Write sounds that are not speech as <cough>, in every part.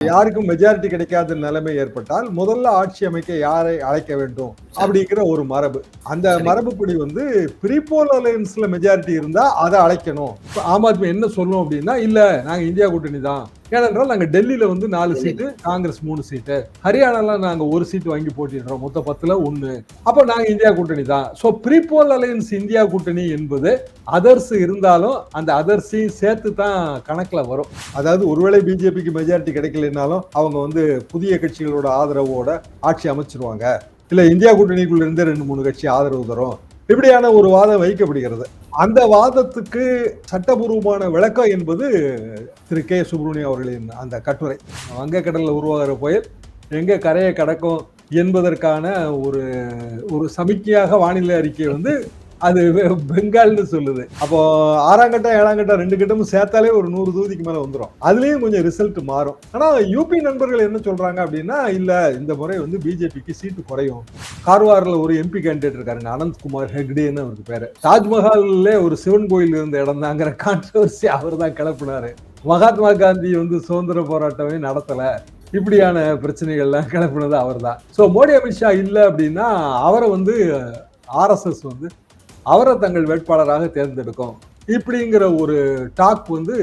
யாருக்கும் மெஜாரிட்டி கிடைக்காத நிலைமை ஏற்பட்டால் முதல்ல ஆட்சி அமைக்க யாரை அழைக்க வேண்டும் அப்படிங்கிற ஒரு மரபு. அந்த மரபுப்படி வந்து ப்ரீபோல் அலையன்ஸ்ல மெஜாரிட்டி இருந்தா அதை அழைக்கணும். இப்ப ஆம் ஆத்மி என்ன சொல்லும் அப்படின்னா இல்ல நாங்க இந்தியா கூட்டணி தான். ஏனென்றால் நாங்க டெல்லியில வந்து நாலு சீட்டு காங்கிரஸ் மூணு சீட்டு. ஹரியானால நாங்க ஒரு சீட்டு வாங்கி போட்டிடுறோம் மொத்த பத்துல ஒண்ணு. அப்போ நாங்க இந்தியா கூட்டணி தான். சோ ப்ரீபோல் அலையன்ஸ் இந்தியா கூட்டணி என்பது அதர்ஸ் இருந்தாலும் அந்த அதர்ஸையும் சேர்த்து தான் கணக்குல வரும். அதாவது ஒருவேளை பிஜேபிக்கு மெஜாரிட்டி கிடைக்கலனாலும் அவங்க வந்து புதிய கட்சிகளோட ஆதரவோட ஆட்சி அமைச்சிருவாங்க. இல்ல இந்தியா கூட்டணிக்குள்ள இருந்து ரெண்டு மூணு கட்சி ஆதரவு தரும். இப்படியான ஒரு வாதம் வைக்கப்படுகிறது. அந்த வாதத்துக்கு சட்டபூர்வமான விளக்கம் என்பது திரு கே சுப்ரமணியம் அவர்களின் அந்த கட்டுரை. வங்கக்கடலில் உருவாகிற புயல் எங்கே கரையை கடக்கும் என்பதற்கான ஒரு ஒரு சமிக்கையாக வானிலை அறிக்கை வந்து அது பெங்கால்னு சொல்லுது. அப்போ ஆறாம் கட்டம் ஏழாம் கட்டம் ரெண்டு கட்டமும் சேர்த்தாலே ஒரு நூறு தொகுதிக்கு மேல வந்துடும் அதுலயும் கொஞ்சம் ரிசல்ட் மாறும். ஆனா யூபி நண்பர்கள் என்ன சொல்றாங்க அப்படின்னா இல்ல இந்த முறை வந்து பிஜேபிக்கு சீட்டு குறையும். கார்வாரில் ஒரு எம்பி கேண்டிடேட் இருக்காருங்க அனந்த்குமார் ஹெக்டேன்னு அவருக்கு பேரு. தாஜ்மஹால்ல ஒரு சிவன் கோயில் இருந்த இடம் தாங்கிற <laughs> கான்ட்ரவர்சி அவர் தான் கிளப்பினாரு. மகாத்மா காந்தி வந்து சுதந்திர போராட்டமே நடத்தல. இப்படியான பிரச்சனைகள்லாம் கிளப்பினது அவர் தான் ஸோ மோடி அமித்ஷா இல்லை அப்படின்னா அவரை வந்து ஆர்எஸ்எஸ் வந்து அவரை தங்கள் வேட்பாளராக தேர்ந்தெடுக்கும். இப்படிங்கிற ஒரு டாக் வந்து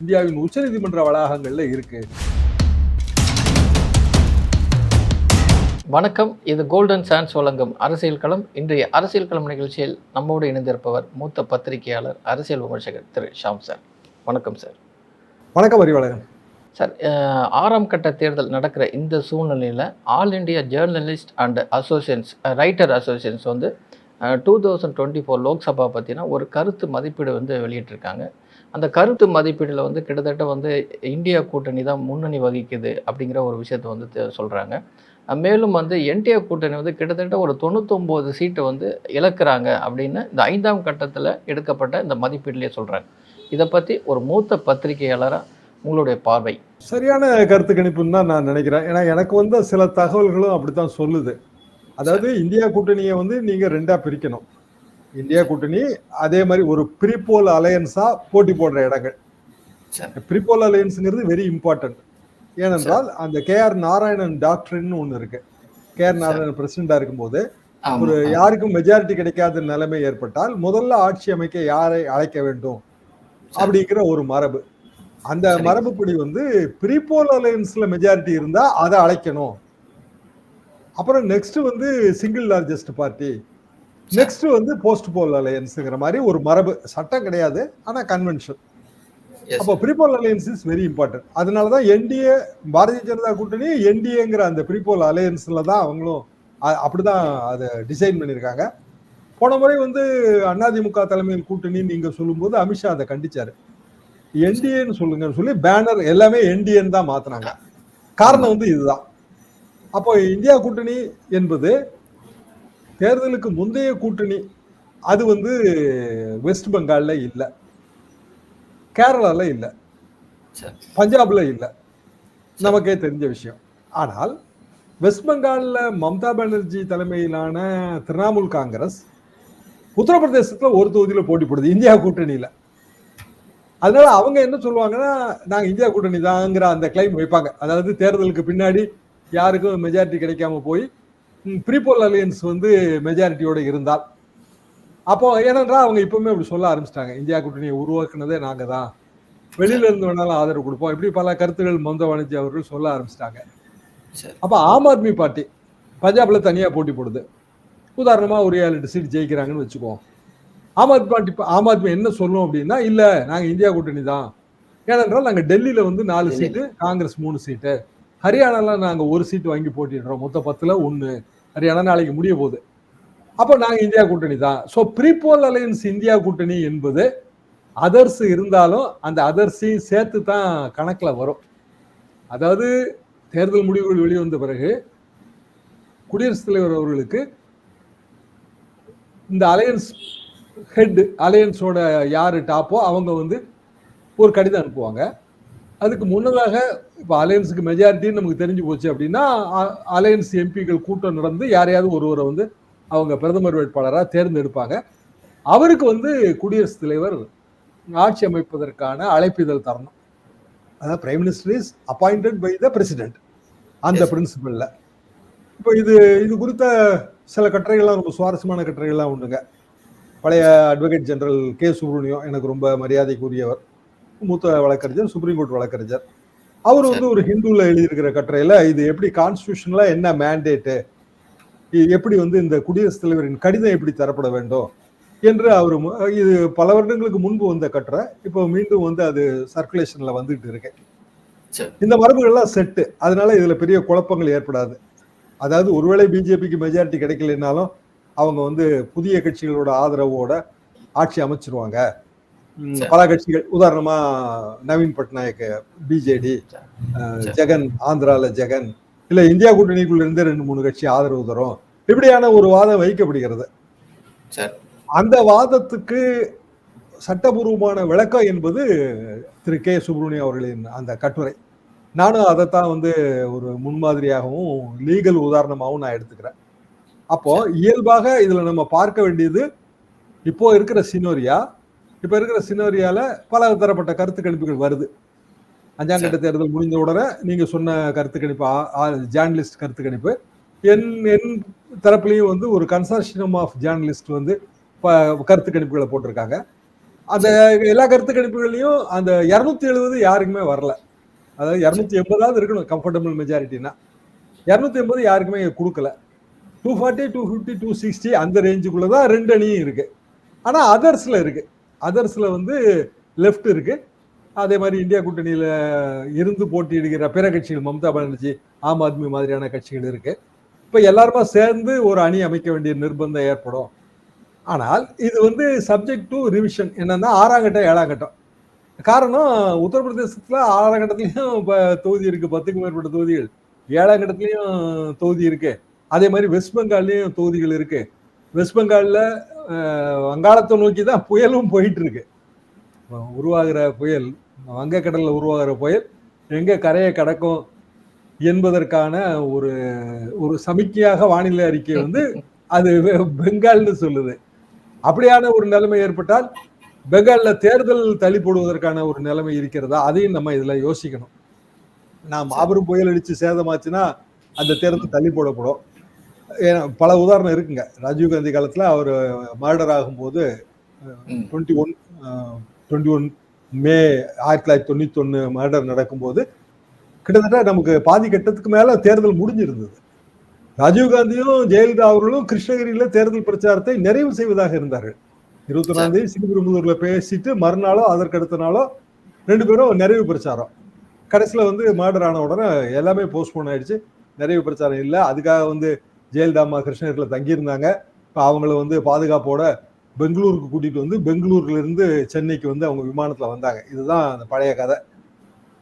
இந்தியாவின் உச்சநீதிமன்ற வளாகங்கள்ல இருக்கு. வணக்கம் இது கோல்டன் சான்ஸ் வழங்கும் அரசியல் களம். இன்றைய அரசியல் களம் நிகழ்ச்சியில் நம்மோடு இணைந்திருப்பவர் மூத்த பத்திரிகையாளர் அரசியல் விமர்சகர் திரு ஷாம் சார். வணக்கம் சார். வணக்கம் அறிவாளகன் சார் ஆறாம் கட்ட தேர்தல் நடக்கிற இந்த சூழ்நிலையில் all India journalist and associations writer associations வந்து two thousand twenty four Lok Sabha பற்றினா ஒரு கருத்து மதிப்பீடு வந்து வெளியிட்டிருக்காங்க. அந்த கருத்து மதிப்பீடில் வந்து கிட்டத்தட்ட வந்து இந்தியா கூட்டணி தான் முன்னணி வகிக்குது அப்படிங்கிற ஒரு விஷயத்தை வந்து சொல்கிறாங்க மேலும் வந்து என்டிஏ கூட்டணி வந்து கிட்டத்தட்ட ஒரு தொண்ணூத்தொம்பது சீட்டை வந்து இழக்கிறாங்க அப்படின்னு இந்த ஐந்தாம் கட்டத்தில் எடுக்கப்பட்ட இந்த மதிப்பீட்டிலே சொல்கிறாங்க இதை பற்றி ஒரு மூத்த பத்திரிகையாளராக உங்களுடைய பார்வை. சரியான கருத்து கணிப்புன்னு தான் நான் நினைக்கிறேன். ஏன்னா எனக்கு வந்து சில தகவல்களும் அப்படித்தான் சொல்லுது. அதாவது இந்தியா கூட்டணியை வந்து நீங்க ரெண்டா பிரிக்கணும். இந்தியா கூட்டணி அதே மாதிரி ஒரு ப்ரீபோல் அலையன்ஸா போட்டி போடுற இடங்கள். ப்ரீபோல் அலையன்ஸுங்கிறது வெரி இம்பார்ட்டன்ட் ஏனென்றால் அந்த கே ஆர் நாராயணன் டாக்டர்னு ஒன்று இருக்கு. கே ஆர் நாராயணன் பிரசிடண்டா இருக்கும்போது ஒரு யாருக்கும் மெஜாரிட்டி கிடைக்காத நிலைமை ஏற்பட்டால் முதல்ல ஆட்சி அமைக்க யாரை அழைக்க வேண்டும்? அப்படிங்கிற ஒரு மரபு. அந்த. மரபுப்படி வந்து ப்ரீபோல் அலையன்ஸ்ல மெஜாரிட்டி இருந்தா அதை அழைக்கணும். அப்புறம் நெக்ஸ்ட் வந்து சிங்கிள் லார்ஜஸ்ட் பார்ட்டி நெக்ஸ்ட் வந்து போஸ்ட் போல் அலையன்ஸ்ங்கிற மாதிரி ஒரு மரபு. சட்டம் கிடையாது ஆனா கன்வென்ஷன் அப்போ pre poll alliance is very important அதனால தான் என்டிஏ பாரதிய ஜனதா கூட்டணி என்டிஏங்கிற அந்த ப்ரீபோல் அலையன்ஸ்ல தான் அவங்களும் அப்படிதான் அதை டிசைன் பண்ணியிருக்காங்க. போன முறை வந்து அதிமுக தலைமையில் கூட்டணி நீங்க சொல்லும்போது அமித்ஷா அதை கண்டிச்சாரு. என்டிஏன்னு சொல்லுங்கன்னு சொல்லி பேனர் எல்லாமே என்டிஏன்னு தான் மாத்துனாங்க. காரணம் வந்து இதுதான். அப்போ இந்தியா கூட்டணி என்பது தேர்தலுக்கு முந்தைய கூட்டணி. அது வந்து வெஸ்ட் பெங்கால்ல இல்ல. கேரளால இல்ல. சரி. பஞ்சாப்ல இல்ல. நமக்கே தெரிஞ்ச விஷயம். ஆனால் வெஸ்ட் பெங்கால்ல மம்தா பானர்ஜி தலைமையிலான திரிணாமுல் காங்கிரஸ் உத்தரப்பிரதேசத்துல ஒரு தொகுதியில போட்டி போடுது இந்தியா கூட்டணியில. அதனால அவங்க என்ன சொல்லுவாங்கன்னா நாங்க இந்தியா கூட்டணி தாங்கிற அந்த கிளைம் வைப்பாங்க. அதாவது தேர்தலுக்கு பின்னாடி யாருக்கும் மெஜாரிட்டி கிடைக்காம போய் ப்ரீபோல் அலையன்ஸ் வந்து மெஜாரிட்டியோட இருந்தால். அப்போ ஏனென்றால் அவங்க இப்பவுமே அப்படி சொல்ல ஆரம்பிச்சிட்டாங்க. இந்தியா கூட்டணியை உருவாக்குனதே நாங்க தான் வெளியில இருந்து வேணாலும் ஆதரவு கொடுப்போம். இப்படி பல கருத்துகள் மம்தா பானர்ஜி அவர்கள் சொல்ல ஆரம்பிச்சிட்டாங்க. சரி. அப்ப ஆம் ஆத்மி பார்ட்டி பஞ்சாப்ல தனியா போட்டி போடுது. உதாரணமா ஒரு ஏழு எட்டு சீட் ஜெயிக்கிறாங்கன்னு வச்சுக்குவோம் ஆம் ஆத்மி பார்ட்டி ஆம் ஆத்மி என்ன சொல்லும் அப்படின்னா இல்ல நாங்க இந்தியா கூட்டணி தான் ஏனென்றால் நாங்க டெல்லியில வந்து நாலு. சீட்டு காங்கிரஸ் மூணு சீட்டு ஹரியானால நாங்கள் ஒரு சீட் வாங்கி போட்டிடுறோம். மொத்த பத்தில் ஒன்று ஹரியானா நாளைக்கு முடிய போகுது. அப்போ நாங்கள் இந்தியா கூட்டணி தான். ஸோ ப்ரீபோல் அலையன்ஸ் இந்தியா கூட்டணி என்பது அதர்ஸ் இருந்தாலும் அந்த அதர்ஸையும் சேர்த்து தான் கணக்கில் வரும். அதாவது தேர்தல் முடிவுகள் வெளிவந்த பிறகு குடியரசுத் தலைவர் அவர்களுக்கு இந்த அலையன்ஸ் ஹெட் அலையன்ஸோட யார் டாப்போ அவங்க வந்து ஒரு கடிதம் அனுப்புவாங்க. அதுக்கு முன்னதாக இப்போ அலையன்ஸுக்கு மெஜாரிட்டின்னு நமக்கு தெரிஞ்சு போச்சு அப்படின்னா அலையன்ஸ் எம்பிக்கள் கூட்டம் நடந்து யாரையாவது ஒருவரை வந்து அவங்க பிரதமர் வேட்பாளராக தேர்ந்தெடுப்பாங்க. அவருக்கு வந்து குடியரசுத் தலைவர் ஆட்சி அமைப்பதற்கான அழைப்பிதழ் தரணும். அதாவது prime minister is appointed by the president அந்த. பிரின்சிபல்ல இப்போ இது இது குறித்த சில கட்டுரைகள்லாம் ரொம்ப சுவாரஸ்யமான கட்டுரைகள்லாம் உண்டுங்க. பழைய அட்வொகேட் ஜெனரல் கே சுப்ரமணியம் எனக்கு ரொம்ப மரியாதைக்குரியவர். மூத்த வழக்கறிஞர் சுப்ரீம் கோர்ட் வழக்கறிஞர். அவர் வந்து ஒரு ஹிந்துல எழுதியிருக்கிற கட்டுரையில இது எப்படி கான்ஸ்டியூஷன்ல என்ன மேண்டேட்டு எப்படி வந்து இந்த குடியரசுத் தலைவரின் கடிதம் எப்படி தரப்பட வேண்டும்? என்று அவர் இது பல வருடங்களுக்கு முன்பு வந்த கட்டுரை. இப்போ மீண்டும் வந்து அது சர்க்குலேஷன்ல வந்துட்டு இருக்கு. இந்த மரபுகள்லாம் செட்டு அதனால இதுல பெரிய குழப்பங்கள் ஏற்படாது. அதாவது ஒருவேளை பிஜேபிக்கு மெஜாரிட்டி கிடைக்கலனாலும் அவங்க வந்து புதிய கட்சிகளோட ஆதரவோட ஆட்சி அமைச்சிருவாங்க. பல கட்சிகள் உதாரணமா நவீன் பட்நாயக் பிஜேடி. ஜெகன் ஆந்திரால ஜெகன் இல்ல இந்தியா கூட்டணிக்குள்ள இருந்து ரெண்டு மூணு கட்சி ஆதரவு தரும். இப்படியான ஒரு வாதம் வைக்கப்படுகிறது. அந்த வாதத்துக்கு சட்டபூர்வமான விளக்கம் என்பது திரு கே சுப்ரமணியம் அவர்களின் அந்த கட்டுரை. நானும் அதைத்தான் வந்து ஒரு முன்மாதிரியாகவும் லீகல் உதாரணமாகவும் நான் எடுத்துக்கிறேன். அப்போ இயல்பாக இதுல நம்ம பார்க்க வேண்டியது இப்போ இருக்கிற சினோரியா இப்ப இருக்கிற சினோரியால பல தரப்பட்ட கருத்து கணிப்புகள் வருது. அஞ்சாம் கட்ட தேர்தல் முடிஞ்ச உடனே நீங்க சொன்ன கருத்து கணிப்பு ஜேர்னலிஸ்ட் கருத்து கணிப்பு. என் என் தரப்புலையும் வந்து ஒரு கன்சார்ஷியம் ஆஃப் ஜேர்னலிஸ்ட் வந்து கருத்து கணிப்புகளை போட்டிருக்காங்க. அந்த எல்லா கருத்து கணிப்புகள்லையும் அந்த இரநூத்தி எழுபது யாருக்குமே வரல. அதாவது இரநூத்தி எண்பதாவது இருக்கணும் கம்ஃபர்டபுள் மெஜாரிட்டினா இரநூத்தி எண்பது யாருக்குமே கொடுக்கல. Two forty two fifty two sixty அந்த ரேஞ்சுக்குள்ள தான் ரெண்டு அணியும் இருக்கு. ஆனால் அதர்ஸில் இருக்குது அதர்ஸில் வந்து லெஃப்ட் இருக்குது அதே மாதிரி இந்தியா கூட்டணியில் இருந்து போட்டியிடுகிற பிற கட்சிகள் மம்தா பானர்ஜி ஆம் ஆத்மி மாதிரியான கட்சிகள் இருக்குது இப்போ எல்லாருமா சேர்ந்து ஒரு அணி அமைக்க வேண்டிய நிர்பந்தம் ஏற்படும். ஆனால் இது வந்து சப்ஜெக்ட் டு ரிவிஷன் என்னன்னா ஆறாம் கட்டம் ஏழாம் கட்டம். காரணம் உத்தரப்பிரதேசத்தில் ஆறாம் கட்டத்துலேயும் இப்போ தொகுதி இருக்குது பத்துக்கும் மேற்பட்ட தொகுதிகள். ஏழாம் கட்டத்துலேயும் தொகுதி இருக்குது அதே மாதிரி வெஸ்ட் பெங்கால்லையும் தொகுதிகள் இருக்குது வெஸ்ட் பெங்காலில் வங்காளத்தை நோக்கி தான் புயலும் போயிட்டு இருக்கு உருவாகிற புயல் வங்கக்கடல்ல உருவாகிற புயல் எங்க கரையை கடக்கும் என்பதற்கான ஒரு ஒரு சமிக்கையாக வானிலை அறிக்கை வந்து அது பெங்கால்னு சொல்லுது. அப்படியான ஒரு நிலைமை ஏற்பட்டால் பெங்கால்ல தேர்தல் தள்ளி போடுவதற்கான ஒரு நிலைமை இருக்கிறதா? அதையும் நம்ம இதுல யோசிக்கணும். நான் மாபெரும் புயல் அடிச்சு சேதமாச்சுன்னா அந்த தேர்தல் தள்ளி போடப்படும். பல உதாரணம் இருக்குங்க. ராஜீவ் காந்தி காலத்துல அவர் மர்டர் ஆகும்போது. Twenty one twenty one May ஆயிரத்தி தொள்ளாயிரத்தி தொண்ணூத்தி ஒன்னு மர்டர் நடக்கும்போது கிட்டத்தட்ட நமக்கு பாதி கட்டத்துக்கு மேல தேர்தல் முடிஞ்சிருந்தது. ராஜீவ் காந்தியும் ஜெயலலிதா அவர்களும் கிருஷ்ணகிரியில தேர்தல் பிரச்சாரத்தை நிறைவு செய்வதாக இருந்தார்கள். இருபத்தி ஒன்னாம் தேதி சிறுபெரும்புதூர்ல பேசிட்டு மறுநாளோ அதற்கு அடுத்த நாளோ ரெண்டு பேரும் நிறைவு பிரச்சாரம். கடைசியில வந்து மர்டர் ஆன உடனே எல்லாமே போஸ்ட்போன் ஆயிடுச்சு. நிறைவு பிரச்சாரம் இல்லை. அதுக்காக வந்து ஜெயலலிதா அம்மா கிருஷ்ணகிரியில் தங்கியிருந்தாங்க. இப்போ அவங்கள வந்து பாதுகாப்போட பெங்களூருக்கு கூட்டிகிட்டு வந்து பெங்களூர்லேருந்து சென்னைக்கு வந்து அவங்க விமானத்தில் வந்தாங்க. இதுதான் அந்த பழைய கதை.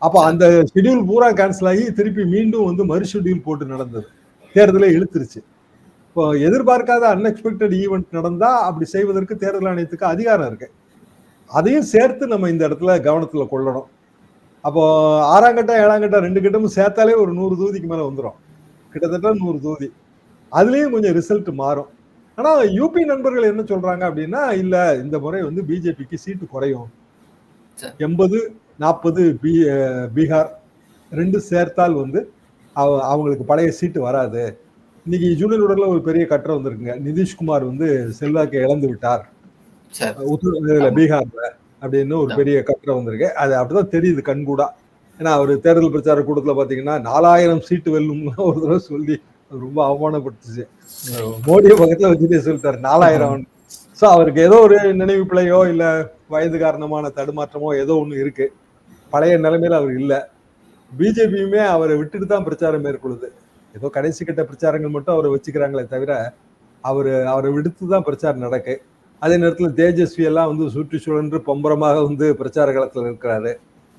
அப்போ அந்த ஷெடியூல் பூரா கேன்சல் ஆகி திருப்பி மீண்டும் வந்து மறு ஷெட்யூல் போட்டு நடந்தது. தேர்தலை இழுத்துருச்சு. இப்போ எதிர்பார்க்காத அன்எக்ஸ்பெக்டட் ஈவெண்ட் நடந்தால் அப்படி செய்வதற்கு தேர்தல் ஆணையத்துக்கு அதிகாரம் இருக்கு. அதையும் சேர்த்து நம்ம இந்த இடத்துல கவனத்தில் கொள்ளணும். அப்போ ஆறாம் கட்டம் ஏழாம் கட்டம் ரெண்டு கட்டமும் சேர்த்தாலே ஒரு நூறு தொகுதிக்கு மேலே வந்துடும் கிட்டத்தட்ட நூறு தொகுதி. அதுலயும் கொஞ்சம் ரிசல்ட் மாறும். ஆனா யூபி நண்பர்கள் என்ன சொல்றாங்க அப்படின்னா இல்ல இந்த முறை வந்து பிஜேபிக்கு சீட்டு குறையும். எண்பது நாற்பது பி பீகார் ரெண்டு சேர்த்தால் வந்து அவ- அவங்களுக்கு பழைய சீட்டு வராது. இன்னைக்கு ஜூனியர் உடல்ல ஒரு பெரிய கட்டுரை வந்திருக்குங்க. நிதிஷ்குமார் வந்து செல்வாக்கை இழந்து விட்டார். சரி. உத்தர இதுல பீகார்ல அப்படின்னு ஒரு. பெரிய கட்டுரை வந்திருக்கு. அது அப்படிதான் தெரியுது கண்கூடா. ஏன்னா அவர் தேர்தல் பிரச்சார கூட்டத்துல பாத்தீங்கன்னா நாலாயிரம் சீட்டு வெல்லும்னு ஒரு தடவை சொல்லி ரொம்ப அவமானப்படுத்துச்சு. மோடியை பக்கத்துல வச்சுட்டே சொல்லிட்டாரு நாலாயிரம். சோ அவருக்கு ஏதோ ஒரு நினைவு பிழையோ இல்ல வயது காரணமான தடுமாற்றமோ ஏதோ ஒண்ணு இருக்கு. பழைய நிலைமையில அவர் இல்ல. பிஜேபியுமே அவரை விட்டுட்டு தான் பிரச்சாரம் மேற்கொள்ளுது. ஏதோ கடைசி கட்ட பிரச்சாரங்கள் மட்டும் அவரை வச்சுக்கிறாங்களே தவிர அவரு அவரை விடுத்து தான் பிரச்சாரம் நடக்கு. அதே நேரத்துல தேஜஸ்வி எல்லாம் வந்து சுற்றி சுழன்று பம்பரமாக வந்து பிரச்சார களத்துல இருக்கிறாரு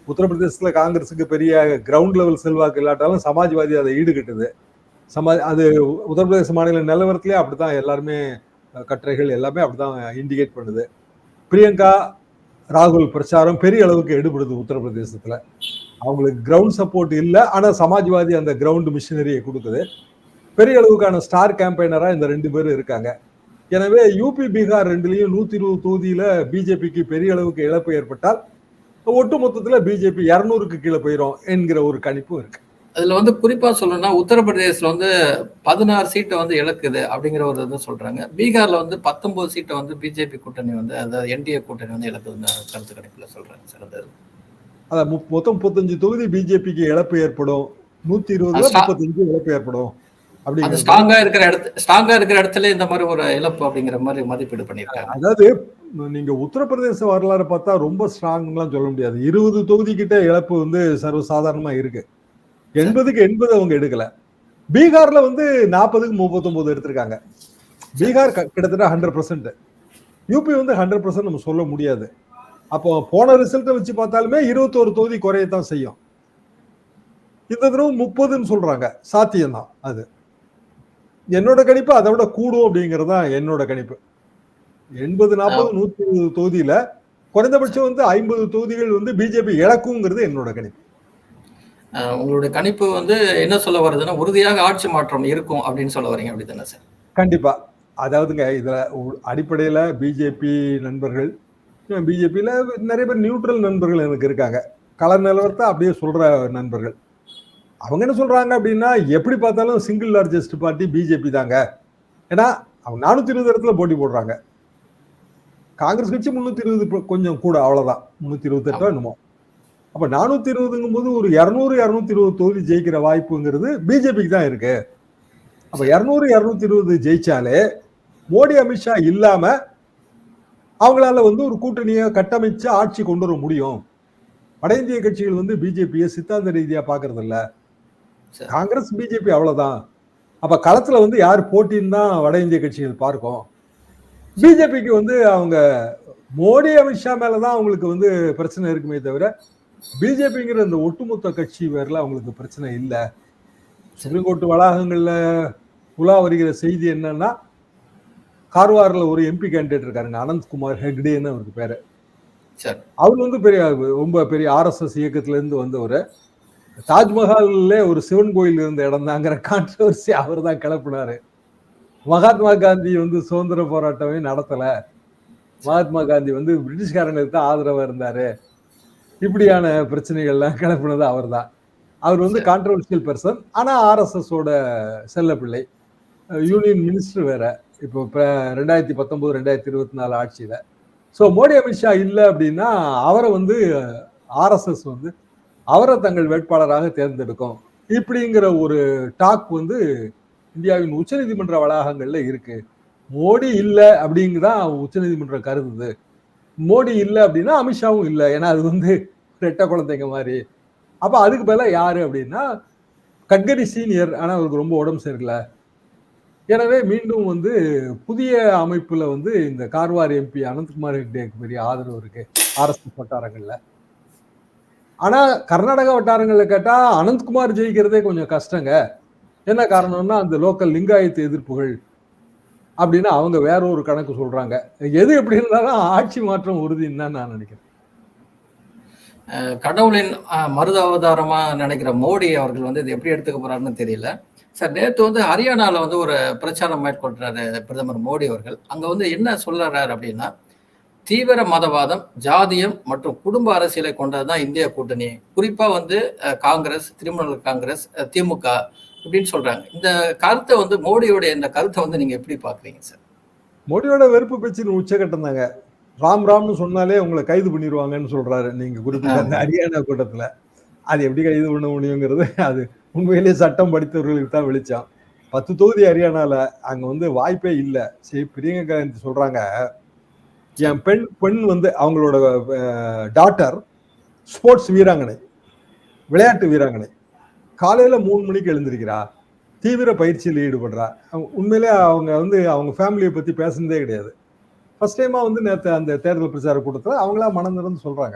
உத்தரப்பிரதேசத்துல காங்கிரஸுக்கு பெரிய கிரவுண்ட் லெவல் செல்வாக்கு இல்லாட்டாலும் சமாஜ்வாதி அதை ஈடுகட்டுது. சமாஜ் அது உத்தரப்பிரதேச மாநில நிலவரத்துலேயே அப்படி தான் எல்லாருமே கட்டுரைகள் எல்லாமே அப்படிதான் இண்டிகேட் பண்ணுது. பிரியங்கா ராகுல் பிரச்சாரம் பெரிய அளவுக்கு எடுபடுது உத்தரப்பிரதேசத்தில் அவங்களுக்கு கிரவுண்ட் சப்போர்ட் இல்லை ஆனால் சமாஜ்வாதி அந்த கிரவுண்டு மிஷினரியை கொடுக்குது. பெரிய அளவுக்கான ஸ்டார் கேம்பெயினராக இந்த ரெண்டு பேரும் இருக்காங்க. எனவே யூபி பீகார் ரெண்டுலேயும் நூற்றி இருபது தொகுதியில் பிஜேபிக்கு பெரிய அளவுக்கு இழப்பு ஏற்பட்டால் ஒட்டு மொத்தத்தில் பிஜேபி இரநூறுக்கு கீழே போயிரும் என்கிற ஒரு கணிப்பும் இருக்குது அதுல வந்து குறிப்பா சொல்லணும்னா உத்தரப்பிரதேசல வந்து பதினாறு சீட்டை வந்து இழக்குது அப்படிங்கிற ஒரு இது சொல்றாங்க. பீகார்ல வந்து பத்தொன்பது சீட்டை வந்து பிஜேபி கூட்டணி வந்து அதாவது என்டிஏ கூட்டணி வந்து இழக்குதுன்னு கருத்து கணிப்புல சொல்றாங்க சார். அதான் மொத்தம் முப்பத்தஞ்சு தொகுதி பிஜேபிக்கு இழப்பு ஏற்படும். நூத்தி இருபதுல ஸ்டா- முப்பத்தஞ்சு இழப்பு ஏற்படும். அப்படிங்கிறது ஸ்ட்ராங்கா இருக்கிற இடத்து ஸ்ட்ராங்கா இருக்கிற இடத்துல இந்த மாதிரி ஒரு இழப்பு அப்படிங்கிற மாதிரி மதிப்பீடு பண்ணியிருக்காங்க. அதாவது நீங்க உத்தரப்பிரதேச வரலாறு பார்த்தா ரொம்ப ஸ்ட்ராங்லாம் சொல்ல முடியாது. இருபது தொகுதி கிட்ட இழப்பு வந்து சர்வசாதாரணமா இருக்கு. எண்பதுக்கு எண்பது அவங்க எடுக்கல. பீகார்ல வந்து நாற்பதுக்கு முப்பத்தொன்பது எடுத்திருக்காங்க. பீகார் கிட்டத்தட்ட ஹண்ட்ரட் பர்சன்ட் யூபி வந்து ஹண்ட்ரட் பர்சன்ட் நம்ம சொல்ல முடியாது. அப்போ போன ரிசல்ட்டை வச்சு பார்த்தாலுமே இருபத்தோரு தொகுதி குறையத்தான் செய்யும். இந்த தடவை முப்பதுன்னு சொல்றாங்க. சாத்தியம்தான் அது. என்னோட கணிப்பு அதை விட கூடும் அப்படிங்கிறது தான் என்னோட கணிப்பு. எண்பது நாற்பது நூத்தி இருபது தொகுதியில குறைந்தபட்சம் வந்து ஐம்பது தொகுதிகள் வந்து பிஜேபி இழக்குங்கிறது என்னோட கணிப்பு. உங்களுடைய கணிப்பு வந்து என்ன சொல்ல வருதுன்னா உறுதியாக ஆட்சி மாற்றம் இருக்கும் அப்படின்னு சொல்ல வரீங்க அப்படி தானே சார்? கண்டிப்பா. அதாவதுங்க இதுல அடிப்படையில பிஜேபி நண்பர்கள் பிஜேபியில நிறைய பேர் நியூட்ரல் நண்பர்கள் எனக்கு இருக்காங்க. கள நிலவரத்தை அப்படியே சொல்ற நண்பர்கள். அவங்க என்ன சொல்றாங்க அப்படின்னா எப்படி பார்த்தாலும் சிங்கிள் லார்ஜஸ்ட் பார்ட்டி பிஜேபி தாங்க. ஏன்னா அவங்க நானூத்தி இருபது இடத்துல போட்டி போடுறாங்க. காங்கிரஸ் கட்சி முன்னூத்தி இருபது கொஞ்சம் கூட அவ்வளவுதான். முன்னூத்தி இருபத்தி எட்டோ என்னமோ. அப்ப நானூத்தி இருபதுங்கும் போது ஒரு இருநூறு இருநூத்தி இருபது தொகுதி ஜெயிக்கிற வாய்ப்புங்கிறது பிஜேபிக்கு தான் இருக்கு. அப்ப இருநூறு இருநூத்தி இருபது ஜெயிச்சாலே மோடி அமித்ஷா இல்லாம அவங்களால வந்து ஒரு கூட்டணியை கட்டமைச்சு ஆட்சி கொண்டு வர முடியும். வட இந்திய கட்சிகள் வந்து பிஜேபியை சித்தாந்த ரீதியா பாக்குறது இல்ல. காங்கிரஸ் பிஜேபி அவ்வளவுதான். அப்ப களத்துல வந்து யார் போட்டின்னு தான் வட இந்திய கட்சிகள் பார்க்கும். பிஜேபிக்கு வந்து அவங்க மோடி அமித்ஷா மேலதான் அவங்களுக்கு வந்து பிரச்சனை இருக்குமே தவிர பிஜேபிங்கிற இந்த ஒட்டுமொத்த கட்சி பேர்ல அவங்களுக்கு பிரச்சனை இல்லை. கோர்ட் வளாகங்கள்ல உலா வருகிற செய்தி என்னன்னா கார்வார்ல ஒரு எம்பி கேண்டிடேட் இருக்காருங்க அனந்த்குமார் ஹெக்டேன்னு அவருக்கு பேரு. அவர் வந்து பெரிய ரொம்ப பெரிய ஆர்எஸ்எஸ் இயக்கத்துல இருந்து வந்தவர். தாஜ்மஹால்ல ஒரு சிவன் கோயில் இருந்த இடம் தாங்கிற கான்ட்ரவர்சி அவர் தான் கிளப்பினாரு. மகாத்மா காந்தி வந்து சுதந்திர போராட்டமே நடத்தல. மகாத்மா காந்தி வந்து பிரிட்டிஷ்காரங்களுக்கு தான் ஆதரவா இருந்தாரு. இப்படியான பிரச்சனைகள்லாம் கிளப்பினது அவர் தான் அவர் வந்து சரி. கான்ட்ரவர்சியல் பர்சன் ஆனா ஆர்எஸ்எஸ் ஓட செல்ல பிள்ளை யூனியன் மினிஸ்டர் வேற. இப்போ இப்போ ரெண்டாயிரத்தி பத்தொன்பது ரெண்டாயிரத்தி இருபத்தி நாலு ஆட்சியில. ஸோ மோடி அமித்ஷா இல்லை அப்படின்னா அவரை வந்து ஆர்எஸ்எஸ் வந்து அவரை தங்கள் வேட்பாளராக தேர்ந்தெடுக்கும். இப்படிங்கிற ஒரு டாக் வந்து இந்தியாவின் உச்சநீதிமன்ற வளாகங்கள்ல இருக்கு. மோடி இல்லை அப்படிங்குதான் உச்சநீதிமன்றம் கருதுது. மோடி இல்லை அப்படின்னா அமித்ஷாவும் இல்லை. ஏன்னா அது வந்து ரெட்டை குழந்தைங்க மாதிரி. அப்போ அதுக்கு பதிலாக யார் அப்படின்னா கட்கரி சீனியர் ஆனால் அவருக்கு ரொம்ப உடம்பு சரியில்லை. எனவே மீண்டும் வந்து புதிய அமைப்பில் வந்து இந்த கார்வார் எம்பி அனந்த்குமார் ஹெக்டேக்கு பெரிய ஆதரவு இருக்கு. ஆர்எஸ்எஸ் வட்டாரங்களில். ஆனால் கர்நாடகா வட்டாரங்களில் கேட்டால் அனந்த்குமார் ஜெயிக்கிறதே கொஞ்சம் கஷ்டங்க. என்ன காரணம்னா அந்த லோக்கல் லிங்காயத்து எதிர்ப்புகள் அப்படின்னு அவங்க வேற ஒரு கணக்கு சொல்றாங்க. எது எப்படி இருந்தாலும் ஆட்சி மாற்றம் உறுதின்னு தான் நான் நினைக்கிறேன். கடவுளின் மருத அவதாரமா நினைக்கிற மோடி அவர்கள் வந்து இது எப்படி எடுத்துக்க போறாருன்னு தெரியல. சார் நேற்று வந்து ஹரியானால வந்து ஒரு பிரச்சாரம் மேற்கொள்றாரு பிரதமர் மோடி அவர்கள். அங்க வந்து என்ன சொல்றாரு அப்படின்னா தீவிர மதவாதம் ஜாதியம் மற்றும் குடும்ப அரசியலை கொண்டதுதான் இந்திய கூட்டணி. குறிப்பா வந்து காங்கிரஸ் திரிணாமுல் காங்கிரஸ் திமுக அப்படின்னு சொல்றாங்க. இந்த கருத்தை வந்து மோடியோட இந்த கருத்தை வந்து நீங்க எப்படி பாக்குறீங்க சார்? மோடியோட வெறுப்பு பேச்சின் உச்சகட்டம் தாங்க. ராம் ராம்னு சொன்னாலே உங்களை கைது பண்ணிடுவாங்கன்னு சொல்றாரு நீங்க குறிப்பிட்ட அந்த ஹரியானா கூட்டத்துல. அது எப்படி கைது பண்ண முடியுங்கிறது அது உண்மையிலேயே சட்டம் படித்தவர்களுக்கு தான் வெளிச்சம். பத்து தொகுதி ஹரியானால அங்க வந்து வாய்ப்பே இல்லை. சரி பிரியங்கா காந்தி சொல்றாங்க என் பெண் பெண் வந்து அவங்களோட டாட்டர் ஸ்போர்ட்ஸ் வீராங்கனை விளையாட்டு வீராங்கனை. காலையில மூணு மணிக்கு எழுந்திருக்கிறா. தீவிர பயிற்சியில் ஈடுபடுறா. அவங்க- உண்மையிலே அவங்க வந்து அவங்க ஃபேமிலியை பத்தி பேசுனதே கிடையாது. ஃபர்ஸ்ட் டைமா வந்து நேற்று அந்த தேர்தல் பிரச்சார கூட்டத்தில் அவங்களா மனம் திறந்து சொல்றாங்க.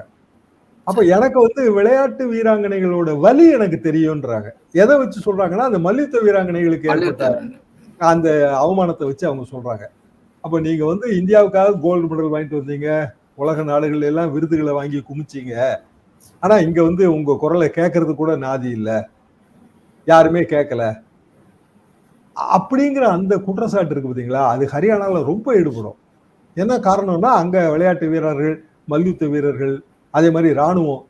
அப்ப எனக்கு வந்து விளையாட்டு வீராங்கனைகளோட வலி எனக்கு தெரியும்ன்றாங்க. எதை வச்சு சொல்றாங்கன்னா அந்த மல்யுத்த வீராங்கனைகளுக்கு ஏற்பட்ட அந்த அவமானத்தை வச்சு அவங்க சொல்றாங்க. அப்ப நீங்க வந்து இந்தியாவுக்காக கோல்டு மெடல் வாங்கிட்டு வந்தீங்க. உலக நாடுகள் எல்லாம் விருதுகளை வாங்கி குமிச்சீங்க. ஆனா இங்க வந்து உங்க குரலை கேட்கறது கூட நாதி இல்ல. யாருமே கேட்கல அப்படிங்கிற அந்த குற்றச்சாட்டு இருக்கு பார்த்தீங்களா அது ஹரியானாவில் ரொம்ப ஈடுபடும். என்ன காரணம்னா அங்கே விளையாட்டு வீரர்கள் மல்யுத்த வீரர்கள் அதே மாதிரி ராணுவம்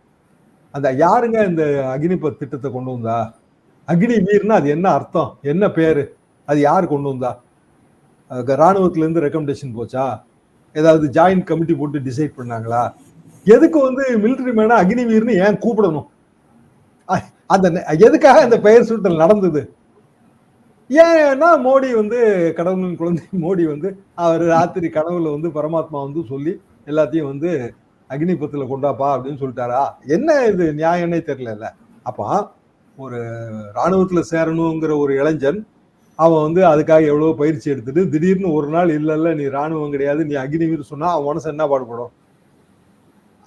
அந்த யாருங்க இந்த அக்னிபத் திட்டத்தை கொண்டு வந்தா? அக்னி வீர்னா அது என்ன அர்த்தம்? என்ன பேர்? அது யார் கொண்டு வந்தா? அதுக்கு ரெக்கமெண்டேஷன் போச்சா? ஏதாவது ஜாயின்ட் கமிட்டி போட்டு டிசைட் பண்ணாங்களா? எதுக்கு வந்து மிலிட்ரி மேனா அக்னி வீர்னு ஏன் கூப்பிடணும்? அந்த எதுக்காக அந்த பெயர் சூட்டல் நடந்தது? ஏன்னா மோடி வந்து கடவுளின் குழந்தை <laughs> மோடி வந்து அவர் ராத்திரி கனவுல வந்து பரமாத்மா வந்து சொல்லி எல்லாத்தையும் வந்து அக்னிபத்தில் கொண்டாப்பா அப்படின்னு சொல்லிட்டாரா? என்ன இது? நியாயம்னே தெரியல அப்போ ஒரு இராணுவத்தில் சேரணுங்கிற ஒரு இளைஞன் அவன் வந்து அதுக்காக எவ்வளோ பயிற்சி எடுத்துட்டு திடீர்னு ஒரு நாள் இல்லைல்ல நீ ராணுவம் கிடையாது நீ அக்னிவீர் சொன்னால் அவன் மனசு என்ன பாடுபடும்?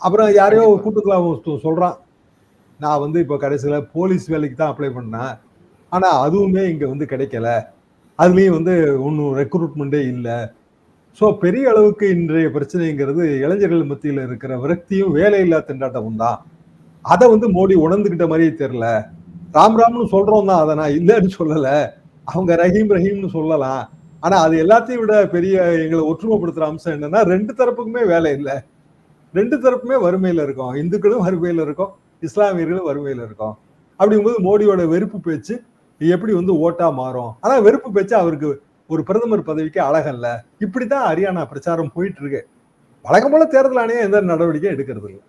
அப்புறம் யாரையோ ஒரு அவன் சொல்கிறான் நான் வந்து இப்போ கடைசியில் போலீஸ் வேலைக்கு தான் அப்ளை பண்ணேன். ஆனால் அதுவுமே இங்கே வந்து கிடைக்கல. அதுலேயும் வந்து ஒன்றும் ரெக்ரூட்மெண்ட்டே இல்லை. ஸோ பெரிய அளவுக்கு இன்றைய பிரச்சனைங்கிறது இளைஞர்கள் மத்தியில் இருக்கிற விரக்தியும் வேலையில்லா திண்டாட்டமும் தான். அதை வந்து மோடி உணர்ந்துக்கிட்ட மாதிரியே தெரில ராம் ராம்னு சொல்கிறோம் தான். அதை நான் இல்லைன்னு சொல்லலை. அவங்க ரஹீம் ரஹீம்னு சொல்லலாம். ஆனால் அது எல்லாத்தையும் விட பெரிய எங்களை ஒற்றுமைப்படுத்துகிற அம்சம் என்னன்னா ரெண்டு தரப்புக்குமே வேலை இல்லை. ரெண்டு தரப்புமே வறுமையில் இருக்கோம். இந்துக்களும் வறுமையில் இருக்கும். இஸ்லாமியர்களும் வறுமையில இருக்கோம். அப்படிங்கும்போது மோடியோட வெறுப்பு பேச்சு எப்படி வந்து ஓட்டா மாறும்? ஆனா வெறுப்பு பேச்சு அவருக்கு ஒரு பிரதமர் பதவிக்கு அழகல்ல. இப்படித்தான் ஹரியானா பிரச்சாரம் போயிட்டு இருக்கு. வழக்கம் போல தேர்தல் ஆணையம் எந்த நடவடிக்கையும் எடுக்கிறது இல்லை